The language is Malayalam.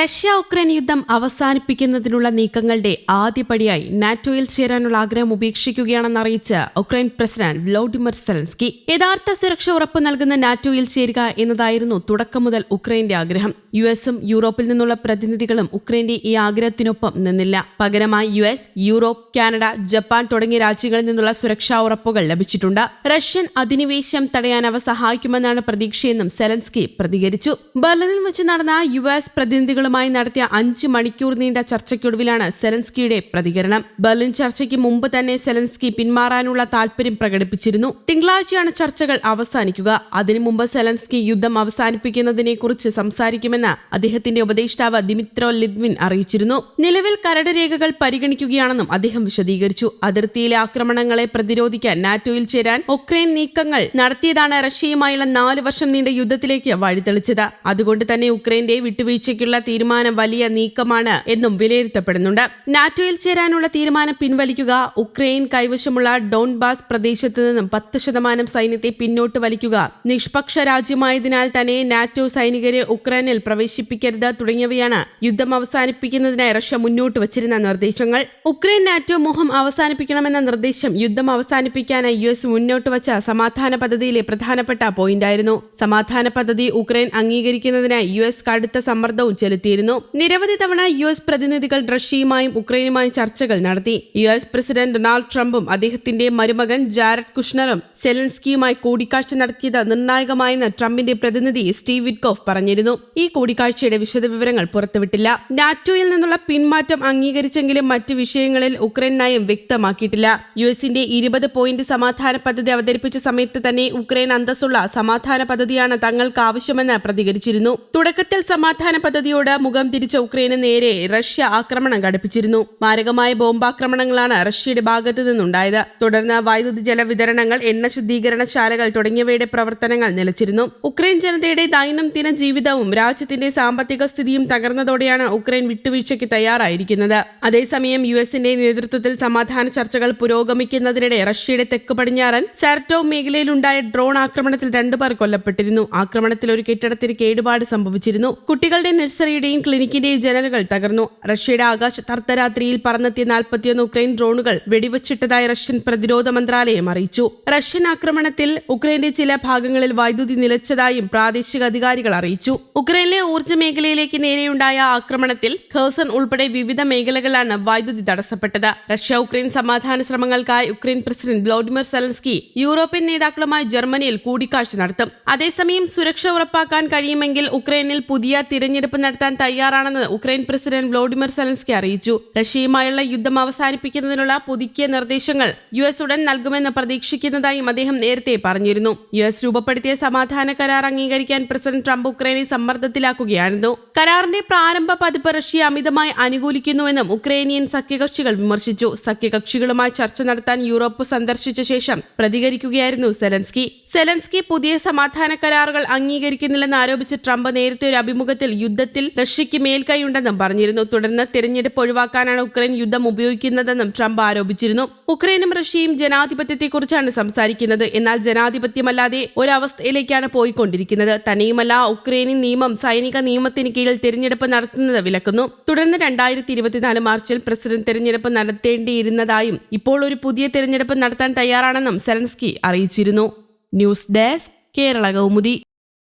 റഷ്യ ഉക്രൈൻ യുദ്ധം അവസാനിപ്പിക്കുന്നതിനുള്ള നീക്കങ്ങളുടെ ആദ്യപടിയായി നാറ്റോയിൽ ചേരാനുള്ള ആഗ്രഹം ഉപേക്ഷിക്കുകയാണെന്ന് അറിയിച്ച് ഉക്രൈൻ പ്രസിഡന്റ് വ്ളോഡിമിർ സെലൻസ്കി. യഥാർത്ഥ സുരക്ഷ ഉറപ്പ് നൽകുന്ന നാറ്റോയിൽ ചേരുക എന്നതായിരുന്നു തുടക്കം മുതൽ ഉക്രൈന്റെ ആഗ്രഹം. യു എസും യൂറോപ്പിൽ നിന്നുള്ള പ്രതിനിധികളും ഉക്രൈന്റെ ഈ ആഗ്രഹത്തിനൊപ്പം നിന്നില്ല. പകരമായി U S Europe Canada Japan തുടങ്ങിയ രാജ്യങ്ങളിൽ നിന്നുള്ള സുരക്ഷാ ഉറപ്പുകൾ ലഭിച്ചിട്ടുണ്ട്. റഷ്യൻ അധിനിവേശം തടയാൻ അവ സഹായിക്കുമെന്നാണ് പ്രതീക്ഷയെന്നും സെലൻസ്കി പ്രതികരിച്ചു. ബെർലിനിൽ വെച്ച് നടന്ന യു എസ് പ്രതിനിധികളുമായി നടത്തിയ അഞ്ച് മണിക്കൂർ നീണ്ട ചർച്ചയ്ക്കൊടുവിലാണ് സെലൻസ്കിയുടെ പ്രതികരണം. ബെർലിൻ ചർച്ചയ്ക്ക് മുമ്പ് തന്നെ സെലൻസ്കി പിന്മാറാനുള്ള താൽപര്യം പ്രകടിപ്പിച്ചിരുന്നു. തിങ്കളാഴ്ചയാണ് ചർച്ചകൾ അവസാനിക്കുക. അതിനു മുമ്പ് സെലൻസ്കി യുദ്ധം അവസാനിപ്പിക്കുന്നതിനെ കുറിച്ച് സംസാരിക്കുമെന്ന് അദ്ദേഹത്തിന്റെ ഉപദേഷ്ടാവ് ദിമിത്രോ ലിദ്വിൻ അറിയിച്ചിരുന്നു. നിലവിൽ കരട് രേഖകൾ പരിഗണിക്കുകയാണെന്നും അദ്ദേഹം വിശദീകരിച്ചു. അതിർത്തിയിലെ ആക്രമണങ്ങളെ പ്രതിരോധിക്കാൻ നാറ്റോയിൽ ചേരാൻ ഉക്രൈൻ നീക്കങ്ങൾ നടത്തിയതാണ് റഷ്യയുമായുള്ള നാല് വർഷം നീണ്ട യുദ്ധത്തിലേക്ക് വഴിതെളിച്ചത്. അതുകൊണ്ട് തന്നെ ഉക്രൈന്റെ വിട്ടുവീഴ്ചയ്ക്കുള്ള തീരുമാനം വലിയ നീക്കമാണ് എന്നും വിലയിരുത്തപ്പെടുന്നുണ്ട്. നാറ്റോയിൽ ചേരാനുള്ള തീരുമാനം പിൻവലിക്കുക ഉക്രൈൻ കൈവശമുള്ള ഡോൺബാസ് പ്രദേശത്ത് നിന്നും പത്ത് ശതമാനം സൈന്യത്തെ പിന്നോട്ട് വലിക്കുക നിഷ്പക്ഷ രാജ്യമായതിനാൽ തന്നെ നാറ്റോ സൈനികരെ ഉക്രൈനിൽ പ്രവേശിപ്പിക്കരുത് തുടങ്ങിയവയാണ് യുദ്ധം അവസാനിപ്പിക്കുന്നതിനായി റഷ്യ മുന്നോട്ട് വച്ചിരുന്ന നിർദ്ദേശങ്ങൾ. ഉക്രൈൻ നാറ്റോ മോഹം അവസാനിപ്പിക്കണമെന്ന നിർദ്ദേശം യുദ്ധം അവസാനിപ്പിക്കാനായി യു എസ് മുന്നോട്ട് വച്ച സമാധാന പദ്ധതിയിലെ പ്രധാനപ്പെട്ട പോയിന്റായിരുന്നു സമാധാന പദ്ധതി ഉക്രൈൻ അംഗീകരിക്കുന്നതിനായി യു എസ് കടുത്ത സമ്മർദ്ദവും ചെലുത്തിയിരുന്നു. നിരവധി തവണ യു എസ് പ്രതിനിധികൾ റഷ്യയുമായും ഉക്രൈനുമായും ചർച്ചകൾ നടത്തി. യു എസ് പ്രസിഡന്റ് ഡൊണാൾഡ് ട്രംപും അദ്ദേഹത്തിന്റെ മരുമകൻ ജാരഡ് കുഷ്ണറും സെലൻസ്കിയുമായി കൂടിക്കാഴ്ച നടത്തിയത് നിർണായകമായെന്ന് ട്രംപിന്റെ പ്രതിനിധി സ്റ്റീവ് വിറ്റ്കോഫ് പറഞ്ഞിരുന്നു. ഈ കൂടിക്കാഴ്ചയുടെ വിശദവിവരങ്ങൾ പുറത്തുവിട്ടില്ല. നാറ്റോയിൽ നിന്നുള്ള പിന്മാറ്റം അംഗീകരിച്ചെങ്കിലും മറ്റ് വിഷയങ്ങളിൽ ഉക്രൈൻ നയം വ്യക്തമാക്കിയിട്ടില്ല. യു എസിന്റെ ഇരുപത് പോയിന്റ് സമാധാന പദ്ധതി അവതരിപ്പിച്ച സമയത്ത് തന്നെ ഉക്രൈൻ അന്തസ്സുള്ള സമാധാന പദ്ധതിയാണ് തങ്ങൾക്ക് ആവശ്യമെന്ന് പ്രതികരിച്ചിരുന്നു. തുടക്കത്തിൽ സമാധാന പദ്ധതിയോട് മുഖം തിരിച്ച ഉക്രൈന് നേരെ റഷ്യ ആക്രമണം ഘടിപ്പിച്ചിരുന്നു. മാരകമായ ബോംബാക്രമണങ്ങളാണ് റഷ്യയുടെ ഭാഗത്തു നിന്നുണ്ടായത്. തുടർന്ന് വൈദ്യുതി ജല വിതരണങ്ങൾ എണ്ണ ശുദ്ധീകരണശാലകൾ തുടങ്ങിയവയുടെ പ്രവർത്തനങ്ങൾ നിലച്ചിരുന്നു. ഉക്രൈൻ ജനതയുടെ ദൈനംദിന ജീവിതവും രാജ്യത്തിന്റെ സാമ്പത്തിക സ്ഥിതിയും തകർന്നതോടെയാണ് ഉക്രൈൻ വിട്ടുവീഴ്ചയ്ക്ക് തയ്യാറായിരിക്കുന്നത്. അതേസമയം യു എസിന്റെ നേതൃത്വത്തിൽ സമാധാന ചർച്ചകൾ പുരോഗമിക്കുന്നതിനിടെ റഷ്യയുടെ തെക്ക് പടിഞ്ഞാറൻ സാർട്ടോവ് മേഖലയിലുണ്ടായ ഡ്രോൺ ആക്രമണത്തിൽ രണ്ടുപേർ കൊല്ലപ്പെട്ടിരുന്നു. ആക്രമണത്തിൽ ഒരു കെട്ടിടത്തിന് കേടുപാട് സംഭവിച്ചിരുന്നു. കുട്ടികളുടെ നഴ്സറിയുടെയും ക്ലിനിക്കിന്റെയും ജനലുകൾ തകർന്നു. റഷ്യയുടെ ആകാശ അർദ്ധരാത്രിയിൽ പറന്നെത്തിയ നാൽപ്പത്തിയൊന്ന് ഉക്രൈൻ ഡ്രോണുകൾ വെടിവച്ചിട്ടതായി റഷ്യൻ പ്രതിരോധ മന്ത്രാലയം അറിയിച്ചു. റഷ്യൻ ആക്രമണത്തിൽ ഉക്രൈന്റെ ചില ഭാഗങ്ങളിൽ വൈദ്യുതി നിലച്ചതായും പ്രാദേശിക അധികാരികൾ അറിയിച്ചു. ഉക്രൈനിലെ ഊർജ മേഖലയിലേക്ക് നേരെയുണ്ടായ ആക്രമണത്തിൽ ഖേസൺ ഉൾപ്പെടെ വിവിധ മേഖലകളാണ് വൈദ്യുതി തടസ്സപ്പെട്ടത്. റഷ്യ ഉക്രൈൻ സമാധാന ശ്രമങ്ങൾക്കായി Ukraine president Volodymyr Zelensky European നേതാക്കളുമായി ജർമ്മനിയിൽ കൂടിക്കാഴ്ച നടത്തും. അതേസമയം സുരക്ഷ ഉറപ്പാക്കാൻ കഴിയുമെങ്കിൽ ഉക്രൈനിൽ പുതിയ തിരഞ്ഞെടുപ്പ് നടത്താൻ തയ്യാറാണെന്ന് ഉക്രൈൻ പ്രസിഡന്റ് വ്ളോഡിമിർ സെലൻസ്കി അറിയിച്ചു. റഷ്യയുമായുള്ള യുദ്ധം അവസാനിപ്പിക്കുന്നതിനുള്ള പുതുക്കിയ നിർദ്ദേശങ്ങൾ യു എസ് ഉടൻ നൽകുമെന്ന് പ്രതീക്ഷിക്കുന്നതായും അദ്ദേഹം നേരത്തെ പറഞ്ഞിരുന്നു. യു എസ് രൂപപ്പെടുത്തിയ സമാധാന കരാർ അംഗീകരിക്കാൻ പ്രസിഡന്റ് ട്രംപ് ഉക്രൈനെ സമ്മർദ്ദത്തിലാക്കുകയായിരുന്നു കരാറിന്റെ പ്രാരംഭ പതിപ്പ് റഷ്യ അമിതമായി അനുകൂലിക്കുന്നുവെന്നും ഉക്രൈനിയൻ സഖ്യകക്ഷികൾ വിമർശിച്ചു. സഖ്യകക്ഷികളുമായി ചർച്ച നടത്താൻ യൂറോപ്പ് സന്ദർശിച്ച ശേഷം പ്രതികരിക്കുകയായിരുന്നു സെലൻസ്കി. സെലൻസ്കി പുതിയ സമാധാന കരാറുകൾ അംഗീകരിക്കുന്നില്ലെന്ന് ആരോപിച്ച് ട്രംപ് നേരത്തെ ഒരു അഭിമുഖത്തിൽ യുദ്ധത്തിൽ റഷ്യയ്ക്ക് മേൽക്കൈയുണ്ടെന്നും പറഞ്ഞിരുന്നു. തുടർന്ന് തിരഞ്ഞെടുപ്പ് ഒഴിവാക്കാനാണ് ഉക്രൈൻ യുദ്ധം ഉപയോഗിക്കുന്നതെന്നും ട്രംപ് ആരോപിച്ചിരുന്നു. ഉക്രൈനും റഷ്യയും ജനാധിപത്യത്തെക്കുറിച്ചാണ് സംസാരിക്കുന്നത്. എന്നാൽ ജനാധിപത്യമല്ലാതെ ഒരവസ്ഥയിലേക്കാണ് പോയിക്കൊണ്ടിരിക്കുന്നത്. തനിയുമല്ല ഉക്രൈനിൻ നിയമം സൈനിക നിയമത്തിന് കീഴിൽ തിരഞ്ഞെടുപ്പ് നടത്തുന്നത് വിലക്കുന്നു. തുടർന്ന് രണ്ടായിരത്തി ഇരുപത്തിനാല് മാർച്ചിൽ പ്രസിഡന്റ് തിരഞ്ഞെടുപ്പ് നടത്തേണ്ടിയിരുന്നതായും ഇപ്പോൾ ഒരു പുതിയ തിരഞ്ഞെടുപ്പ് നടത്താൻ തയ്യാറാണെന്നും സെലൻസ്കി അറിയിച്ചിരുന്നു. News desk Kerala Kaumudi.